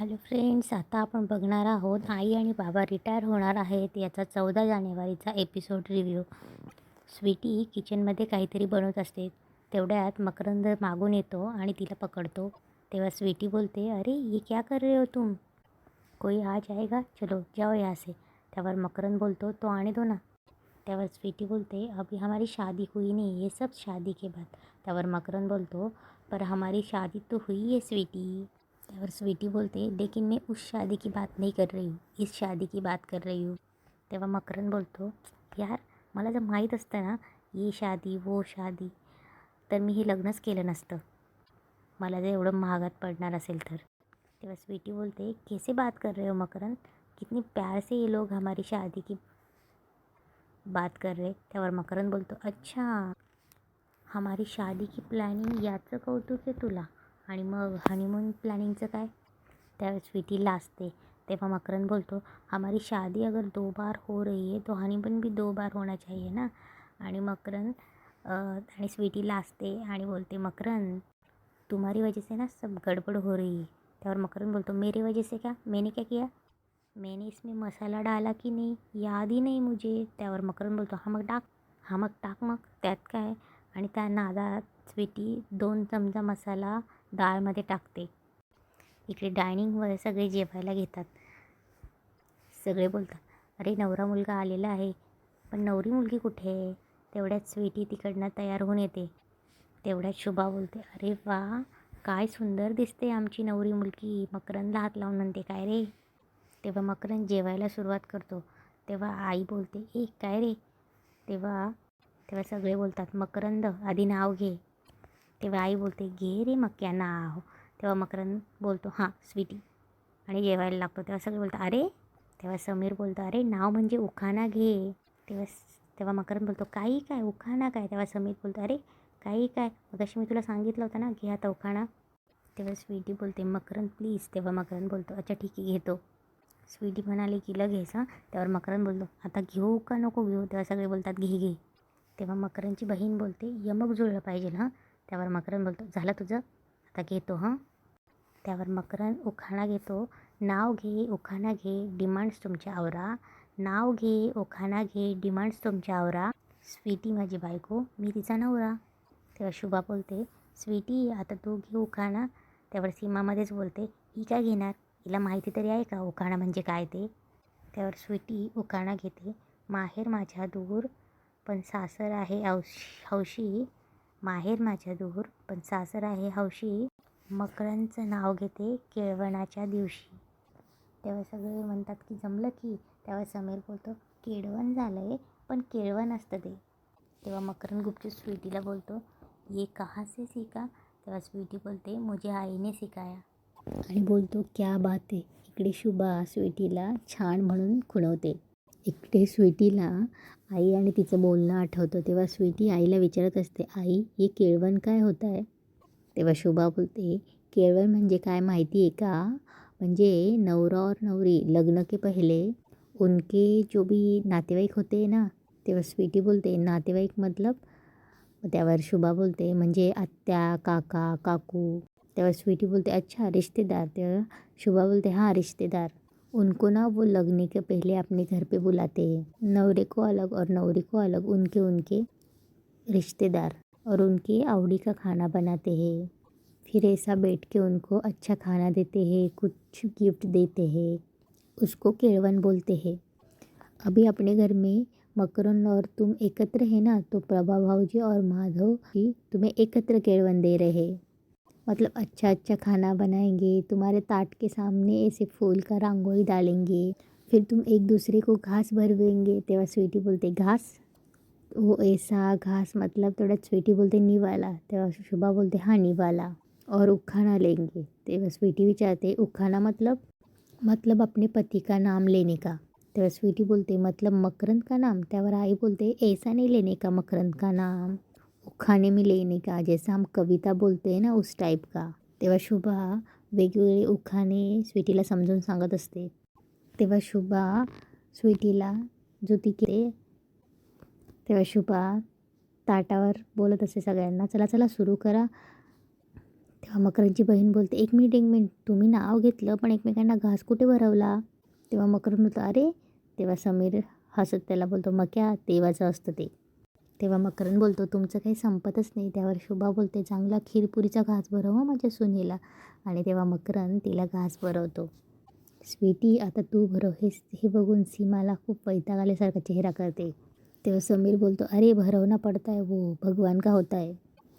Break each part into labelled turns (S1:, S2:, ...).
S1: Hello friends आता आपण बघणार आहोत आई आणि बाबा रिटायर होणार आहेत याचा चौदा जानेवारीचा एपिसोड रिव्ह्यू. स्वीटी किचनमध्ये काहीतरी बनवत असते. तेवढ्यात मकरंद मागून येतो आणि तिला पकडतो. तेव्हा स्वीटी बोलते अरे ये क्या कर रहे हो तुम? कोई आ जाएगा चलो जाओ यहाँ से. त्यावर मकरंद बोलतो तो आने दो ना. त्यावर स्वीटी बोलते अभी हमारी शादी हुई नहीं ये सब शादी के बाद. त्यावर मकरंद बोलतो पर हमारी शादी तो हुई है स्वीटी. त्यावर स्वीटी बोलते लेकिन मैं उस शादी की बात नहीं कर रही हूँ इस शादी की बात कर रही हूँ. तेव्हा मकरन बोलतो यार मला जर माहीत असतं ना ये शादी वो शादी तर मी हे लग्नच केलं नसतं. मला जर एवढं महागात पडणार असेल तर. तेव्हा स्वीटी बोलते कैसे बात कर रहे हो मकरन कितनी प्यार से ये लोग हमारी शादी की बात कर रहे. त्यावर मकरन बोलतो अच्छा हमारी शादी की प्लॅनिंग याचं कौतुक आहे तुला. आणि मग हनीमून प्लॅनिंगचं काय? त्यावेळेस स्वीटी लाजते तेव्हा मकरंद बोलतो हमारी शादी अगर दो बार हो रही है तो हनीमून भी दो बार होना चाहिए ना? आणि मकरंद आणि स्वीटी लाजते आणि बोलते मकरंद तुम्हारी वजह से ना सब गड़बड़ हो रही है. त्यावर मकरंद बोलतो मेरी वजह से क्या? मैंने क्या किया? मैंने इसमें मसाला डाला की नाही? याद ही नाही मुझे. त्यावर मकरंद बोलतो हा मग टाक हा मग टाक मग त्यात काय आणि त्या नादात स्वीटी दोन चमचा मसाला डाळमध्ये टाकते. इकडे डायनिंगवर सगळे जेवायला घेतात. सगळे बोलतात अरे नवरा मुलगा आलेला आहे पण नवरी मुलगी कुठे आहे? तेवढ्यात स्वीटी तिकडनं तयार होऊन येते. तेवढ्यात शुभा बोलते अरे वा काय सुंदर दिसते आमची नवरी मुलगी. मकरंदला हात लावून म्हणते काय रे? तेव्हा मकरंद जेवायला सुरुवात करतो. तेव्हा आई बोलते ए काय रे? तेव्हा तेव्हा सगळे बोलतात मकरंद आधी नाव घे. तेव्हा आई बोलते घे रे मक्यांना आहो तेव्हा मकरंद बोलतो हां स्वीटी आणि जेवायला लागतो. तेव्हा सगळे बोलतात अरे. तेव्हा समीर बोलतो अरे नाव म्हणजे उखाणा घे. तेव्हा तेव्हा मकरन बोलतो काही काय उखाणा काय? तेव्हा समीर बोलतो अरे काही काय. मग मी तुला सांगितलं होतं ना घे आता उखाणा. तेव्हा स्वीटी बोलते मकरंद प्लीज तेव्हा मकरन बोलतो अच्छा ठीक आहे घेतो. स्वीटी म्हणाली की लगेच हां. त्यावर मकरंद बोलतो आता घेऊ का नको घेऊ? तेव्हा सगळे बोलतात घे घे. तेव्हा मकरंदची बहीण बोलते यमक जुळलं पाहिजे ना त्यावर मकरन बोलतो झालं तुझं? आता घेतो हं? त्यावर मकरन उखाणा घेतो नाव घे उखाणा घे डिमांड्स तुमच्या आवरा. नाव घे उखाणा घे डिमांड्स तुमच्या आवरा. स्वीटी माझी बायको मी तिचा नवरा. तेव्हा शुभा बोलते स्वीटी आता तू घे उखाणा. त्यावर सीमामध्येच बोलते ही काय घेणार? हिला माहिती तरी आहे का उखाणा म्हणजे काय ते? त्यावर स्वीटी उखाणा घेते माहेर माझ्या दूर पण सासर आहे औश हौशी. माहेर माझ्या दूर पण सासर आहे हौशी. मकरांचं नाव घेते केळवणाच्या दिवशी. तेव्हा सगळे म्हणतात की जमलं की. तेव्हा समीर बोलतो केळवण झालं आहे पण केळवण असतं ते. तेव्हा मकरन गुपचूप स्वीटीला बोलतो ये कहा से सीखा? तेव्हा स्वीटी बोलते मुझे आईने सिकाया आणि बोलतो क्या बात आहे इकडे शुभा स्वीटीला छान म्हणून खुणवते. इकडे स्वीटीला आई आणि तिचं बोलणं आठवतं तेव्हा स्वीटी आईला विचारत असते आई हे केळवण काय होत आहे तेव्हा शोभा बोलते केळवण म्हणजे काय माहिती आहे का? म्हणजे नवरा और नवरी लग्न के पहिले उनके जो भी नातेवाईक होते ना? तेव्हा स्वीटी बोलते नातेवाईक मतलब? त्यावर शुभा बोलते म्हणजे आत्या काका काकू. तेव्हा स्वीटी बोलते अच्छा रिश्तेदार. तेव्हा शुभा बोलते हां रिश्तेदार. उनको ना वो लगने के पहले अपने घर पे बुलाते हैं। नवरे को अलग और नवरी को अलग उनके उनके रिश्तेदार और उनके आवड़ी का खाना बनाते हैं। फिर ऐसा बैठ के उनको अच्छा खाना देते हैं, कुछ गिफ्ट देते हैं। उसको केळवन बोलते हैं। अभी अपने घर में मकरन और तुम एकत्र है ना तो प्रभा भाऊजी और माधव जी तुम्हें एकत्र केळवन दे रहे मतलब अच्छा अच्छा खाना बनाएँगे, तुम्हारे ताट के सामने ऐसे फूल का रंगोली डालेंगे, फिर तुम एक दूसरे को घास भरवेंगे। तेव्हा स्वीटी बोलते घास। वो ऐसा घास मतलब थोड़ा स्वीटी बोलते निवाला तेव्हा शुभा बोलते हाँ निवाला। और उखाना लेंगे। तेव्हा स्वीटी विचारते उखाना मतलब मतलब अपने पति का नाम लेने का। तेव्हा स्वीटी बोलते मतलब मकरंद का नाम त्यावर आई बोलते ऐसा नहीं लेने का मकरंद का नाम। उखाने में लेने का जैसा हम कविता बोलते हैं ना उस टाईप का। तेव्हा शुभा वेगवेगळे उखाणे स्वीटीला समजून सांगत असते। तेव्हा शुभा स्वीटीला जो तिकडे तेव्हा शुभा ताटावर बोलत असते सगळ्यांना चला चला सुरू करा. तेव्हा मकरंदची बहीण बोलते एक मिनिट एक मिनिट तुम्ही नाव घेतलं पण एकमेकांना घास कुठे भरवला? तेव्हा मकरंद होतं अरे तेव्हा समीर हसत त्याला बोलतो मक्या देवाचं असतं ते. तेव्हा मकरंद बोलतो तुमचं काही संपतच नाही. त्यावर शुभा बोलते. चांगला खीरपुरीचा घास भरव माझ्या सुनेला. आणि तेव्हा मकरंद तिला घास भरवतो. स्वीटी आता तू भरव. हे हे बघून सीमाला खूप वैताग आल्यासारखा चेहरा करते. तेव्हा समीर बोलतो अरे भरवना पडताय है वो. भगवान का होता आहे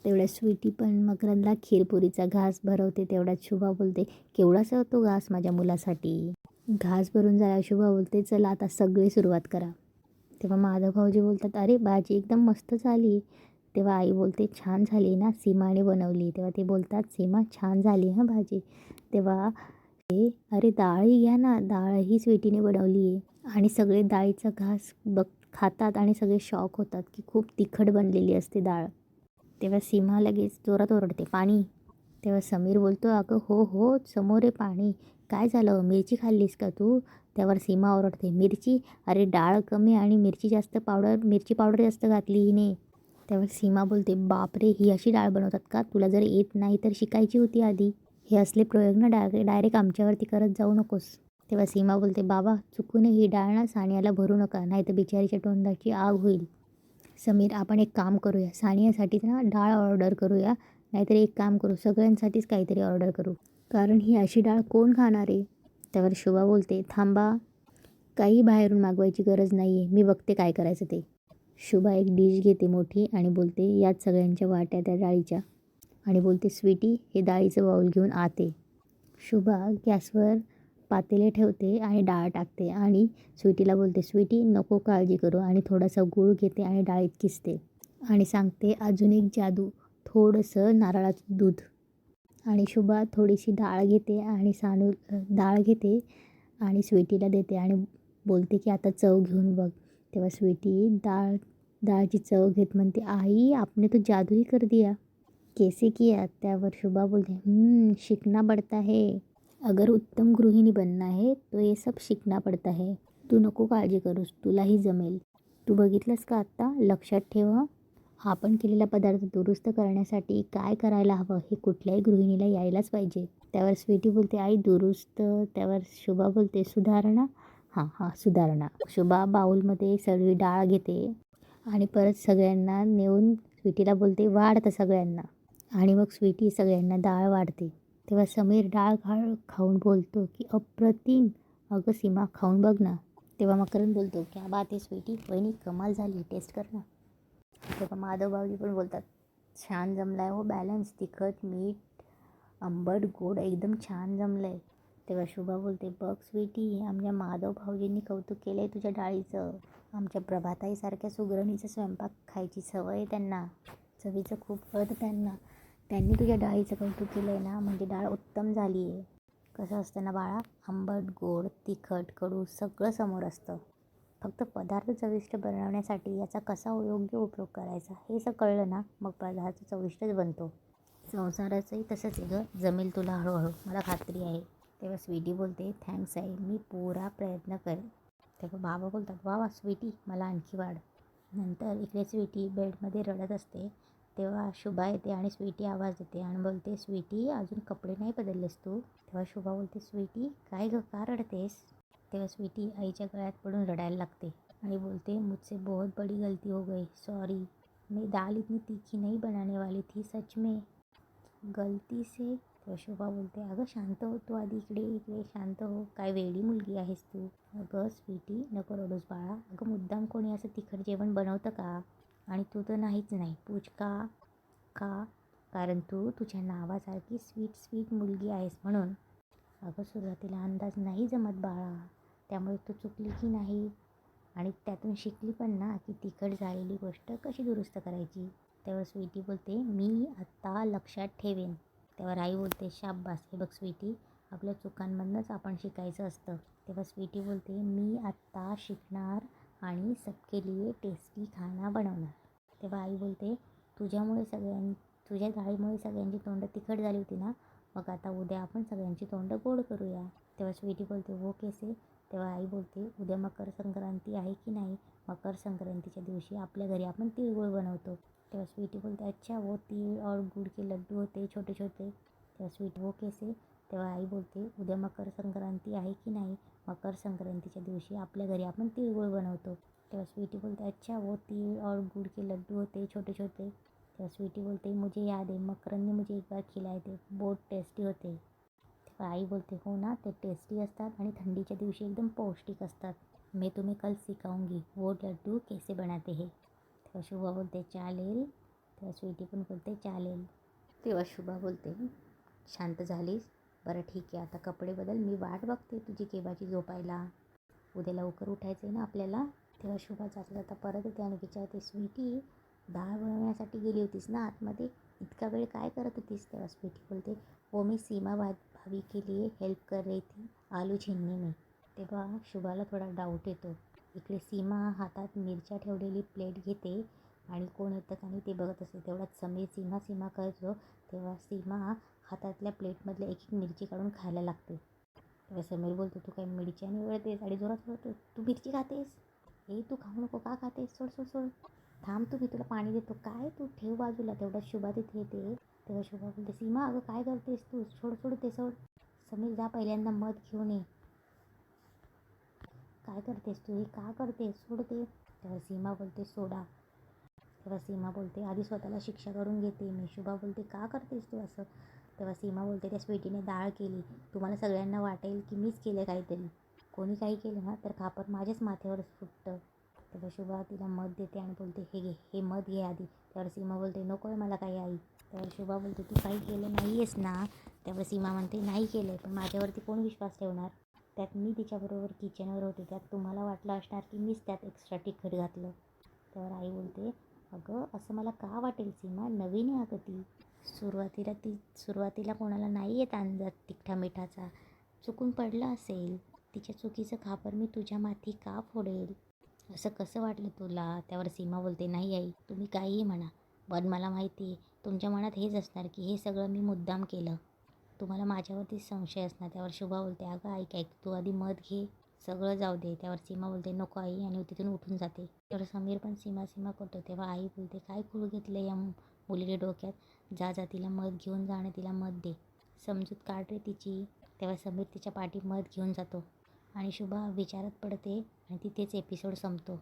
S1: तेवढ्या स्वीटी पण मकरंदला खीरपुरीचा घास भरवते. तेवढ्यात शुभा बोलते केवढासा होतो घास माझ्या मुलासाठी? घास भरून झाला शुभा बोलते चला आता सगळी सुरुवात करा. तेव्हा माधव भाऊजी बोलतात अरे भाजी एकदम मस्त झाली. तेव्हा आई बोलते छान झाली ना सीमाने बनवली. तेव्हा ते बोलतात सीमा छान झाली हां भाजी. तेव्हा ते अरे डाळही घ्या ना डाळही स्वीटीने बनवली आहे. आणि सगळे डाळीचा घास बघ खातात आणि सगळे शॉक होतात की खूप तिखट बनलेली असते डाळ. तेव्हा सीमा लगेच जोरात ओरडते पाणी. तेव्हा समीर बोलतो अगं हो हो समोर आहे पाणी. काय झालं? मिरची खाल्लीस का तू? त्यावर सीमा ओरडते. मिरची? अरे डाळ कमी आणि मिरची जास्त पावडर मिरची पावडर जास्त घातली हिने. त्यावर सीमा बोलते बापरे ही अशी डाळ बनवतात का? तुला जर येत नाही तर शिकायची होती आधी. हे असले प्रयोग ना डायरेक्ट डायरेक्ट आमच्यावरती करत जाऊ नकोस. तेव्हा सीमा बोलते बाबा चुकून ही डाळ ना सानियाला भरू नका नाही तर बिचारीच्या तोंडाची आग होईल. समीर आपण एक काम करूया. सानियासाठी ना डाळ ऑर्डर करूया. नाहीतर एक काम करू. सगळ्यांसाठीच काहीतरी ऑर्डर करू. कारण ही अशी डाळ कोण खाणार आहे? त्यावर शुभा बोलते थांबा काही बाहेरून मागवायची गरज नाही आहे मी बघते काय करायचं ते. शुभा एक डिश घेते मोठी आणि बोलते यात सगळ्यांच्या वाट्या त्या डाळीच्या. आणि बोलते स्वीटी हे डाळीचं बाऊल घेऊन आते. शुभा गॅसवर पातेले ठेवते आणि डाळ टाकते आणि स्वीटीला बोलते स्वीटी नको काळजी करू. आणि थोडासा गूळ घेते आणि डाळीत किसते. आणि सांगते अजून एक जादू थोडंसं नारळाचं दूध. आणि शुभा थोडीशी डाळ घेते आणि सानू डाळ घेते आणि स्वीटीला देते आणि बोलते की आता चव घेऊन बघ. तेव्हा स्वीटी डाळ डाळची चव घेत म्हणते आई आपने तो जादू ही कर दिया. कैसे किया? त्यावर शुभा बोलते शिकना पड़ता है. अगर उत्तम गृहिणी बनना है तो ये सब शिकना पड़ता है. तू नको काळजी करूस तुलाही जमेल. तू बघितलंस का आत्ता? लक्षात ठेव हा आपण केलेला पदार्थ दुरुस्त करण्यासाठी काय करायला हवं हे कुठल्याही गृहिणीला यायलाच पाहिजे. त्यावर स्वीटी बोलते आई दुरुस्त. त्यावर शुभा बोलते सुधारणा? हां हां सुधारणा. शुभा बाऊलमध्ये सगळी डाळ घेते आणि परत सगळ्यांना नेऊन स्वीटीला बोलते वाढ सगळ्यांना. आणि मग स्वीटी सगळ्यांना डाळ वाढते. तेव्हा समीर डाळ घाळ खाऊन बोलतो की अप्रतिम. अगं सीमा खाऊन बघ ना. तेव्हा मकरंद बोलतो क्या बात आहे स्वीटी. वहिनी कमाल झाली. टेस्ट कर ना. तेव्हा माधव भाऊजी पण बोलतात छान जमला आहे हो बॅलन्स तिखट मीठ आंबट गोड एकदम छान जमलं आहे तेव्हा शुभा बोलते बघ स्वीटी आमच्या माधव भाऊजींनी कौतुक केलं आहे तुझ्या डाळीचं. आमच्या प्रभाताईसारख्या सुगरणीचा स्वयंपाक खायची सवय आहे त्यांना. चवीचं खूप कळतं त्यांना. त्यांनी तुझ्या डाळीचं कौतुक केलं आहे ना म्हणजे डाळ उत्तम झाली आहे कसं असतं ना बाळा? आंबट गोड तिखट कडू सगळं समोर असतं. फक्त पदार्थ चविष्ट बनवण्यासाठी याचा कसा योग्य उपयोग करायचा हे जर कळलं ना मग पदार्थ चविष्टच बनतो. संसाराचंही तसंच आहे गं. जमेल तुला हळूहळू. मला खात्री आहे. तेव्हा स्वीटी बोलते थँक्स आहे मी पुरा प्रयत्न करेन. तेव्हा बाबा बोलतात वा वा स्वीटी. मला आणखी वाढ. नंतर इकडे स्वीटी बेडमध्ये रडत असते. तेव्हा शुभा येते आणि स्वीटी आवाज देते आणि बोलते स्वीटी अजून कपडे नाही बदललेस तू? तेव्हा शुभा बोलते स्वीटी काय गं? का रडतेस? तेव्हा स्वीटी आईच्या गळ्यात पडून रडायला लागते आणि बोलते मुझसे बहुत बड़ी गलती हो गई सॉरी मैं दाल इतनी तीखी नहीं बनाने वाली थी सच में. गलती से? तेव्हा शोभा बोलते अगं शांत हो तू आधी इकडे इकडे शांत हो. काय वेडी मुलगी आहेस तू. अगं स्वीटी नको रडूस बाळा. अगं मुद्दाम कोणी असं तिखट जेवण बनवतं का? आणि तू तर नाहीच नाही. पूछ का? का? कारण तू तुझ्या नावासारखी स्वीट स्वीट मुलगी आहेस म्हणून. अगं सुरुवातीला अंदाज नाही जमत बाळा. त्यामुळे तू चुकली की नाही? आणि त्यातून शिकली पण ना की तिखट झालेली गोष्ट कशी दुरुस्त करायची? तेव्हा स्वीटी बोलते मी आत्ता लक्षात ठेवेन. तेव्हा राई बोलते शाब्बास हे बघ स्वीटी आपल्या चुकांमधनंच आपण शिकायचं असतं. तेव्हा स्वीटी बोलते मी आत्ता शिकणार आणि सबके लिए टेस्टी खाना बनवणार. तेव्हा आई बोलते तुझ्यामुळे सगळ्यां तुझ्या डाळीमुळे सगळ्यांची तोंड तिखट झाली होती ना? मग आता उद्या आपण सगळ्यांची तोंड गोड करूया. तेव्हा स्वीटी बोलते हो केसे तेव्हा आई बोलते उद्या मकर संक्रांती आहे की नाही? मकर संक्रांतीच्या दिवशी आपल्या घरी आपण तिळगुळ बनवतो. तेव्हा स्वीटी बोलते अच्छा वो तीळ और गुड़ के लड्डू होते छोटे छोटे तेव्हा स्वीट वो केसे? तेव्हा आई बोलते उद्या मकर संक्रांती आहे की नाही? मकर संक्रांतीच्या दिवशी आपल्या घरी आपण तिळगुळ बनवतो. तेव्हा स्वीटी बोलते अच्छा वो तिळ और गुड़ के लड्डू होते छोटे छोटे तेव्हा स्वीटी बोलते मुझे याद है मकरन ने मुझे एक बार खिलाए थे बहुत टेस्टी होते. तेव्हा आई बोलते हो ना ते टेस्टी असतात आणि थंडीच्या दिवशी एकदम पौष्टिक असतात. मैं तुम्हें कल सिखाऊंगी वो लड्डू कैसे बनाते हे? तेव्हा शुभा बोलते चालेल. तेव्हा स्वीटी पण बोलते चालेल. तेव्हा शुभा बोलते शांत झालीस? बरं ठीक आहे. आता कपडे बदल. मी वाट बघते तुझी केव्हाची झोपायला. उद्या लवकर उठायचं आहे ना आपल्याला? तेव्हा शुभा जाता जाता परत येते आणि विचारते स्वीटी डाळ बनवण्यासाठी गेली होतीस ना आतमध्ये? इतका वेळ काय करत होतीस तेव्हा स्वीटी बोलते हो मी सीमा भा भाभी के लिए हेल्प कर रही थी आलू छिन्नी में. तेव्हा शुभाला थोडा डाऊट येतो. इकडे सीमा हातात मिरच्या ठेवलेली प्लेट घेते आणि कोण येतं का नाही ते बघत असते. तेवढ्यात समीर सीमा सीमा करतो. तेव्हा सीमा हातातल्या प्लेटमधल्या एक एक मिरची काढून खायला लागते. तेव्हा समीर बोलतो तू काय मिरची आणि वळतेस आणि जोरात वळतो तू मिरची खातेस? हे तू खाऊ नको का खातेस? सोड सोड सोड. थांब तू मी तुला पाणी देतो. काय तू? ठेव बाजूला तेवढ्या शुभा तिथे येते. तेव्हा शुभा बोलते सीमा अगं काय करतेस तू? सोड सोड ते सोड. समीर जा पहिल्यांदा मध घेऊन ये. काय करतेस तू? हे का करतेस? सोडते तेव्हा सीमा बोलते सोडा. तेव्हा सीमा बोलते आधी स्वतःला शिक्षा करून घेते. मी शुभा बोलते का करतेस तू असं? तेव्हा सीमा बोलते त्या स्वीटीने डाळ केली. तुम्हाला सगळ्यांना वाटेल की मीच केलं काहीतरी. कोणी काही केलं ना तर खापर माझ्याच माथ्यावर फुटतं. तर शुभा तिला मध देते आणि बोलते हे घे हे मध घे आधी. त्यावर सीमा बोलते नको आहे मला काही आई. तर शुभा बोलते तू काही केलं नाही आहेस ना. त्यावर सीमा म्हणते नाही केलं आहे पण माझ्यावरती कोण विश्वास ठेवणार? त्यात मी तिच्याबरोबर किचनवर होते त्यात तुम्हाला वाटलं असणार की मीच त्यात एक्स्ट्रा तिखट घातलं. त्यावर आई बोलते अगं असं मला का वाटेल सीमा? नवीन आहे अगं ती. सुरुवातीला ती सुरुवातीला कोणाला नाही येत अंदाज तिखटा मिठाचा. चुकून पडलं असेल. तिच्या चुकीचं खापर मी तुझ्या माथी का फोडेल? असं कसं वाटलं तुला? त्यावर सीमा बोलते नाही आई तुम्ही काहीही म्हणा. पण मला माहिती आहे तुमच्या मनात हेच असणार की हे सगळं मी मुद्दाम केलं. तुम्हाला माझ्यावरती संशय असणार. त्यावर शुभा बोलते अगं ऐक ऐक तू आधी मध घे. सगळं जाऊ दे. त्यावर सीमा बोलते नको आई आणि तिथून उठून जाते. तर समीर पण सीमा सीमा करतो. तेव्हा आई बोलते काय खूळ घेतलं या मुलीच्या डोक्यात? जा जा तिला मध घेऊन जाणे तिला मध दे. समजूत काढ रे तिची. तेव्हा समीर तिच्या पाठी मध घेऊन जातो. आणि शुभा विचारात पडते आणि तिथेच एपिसोड संपतो.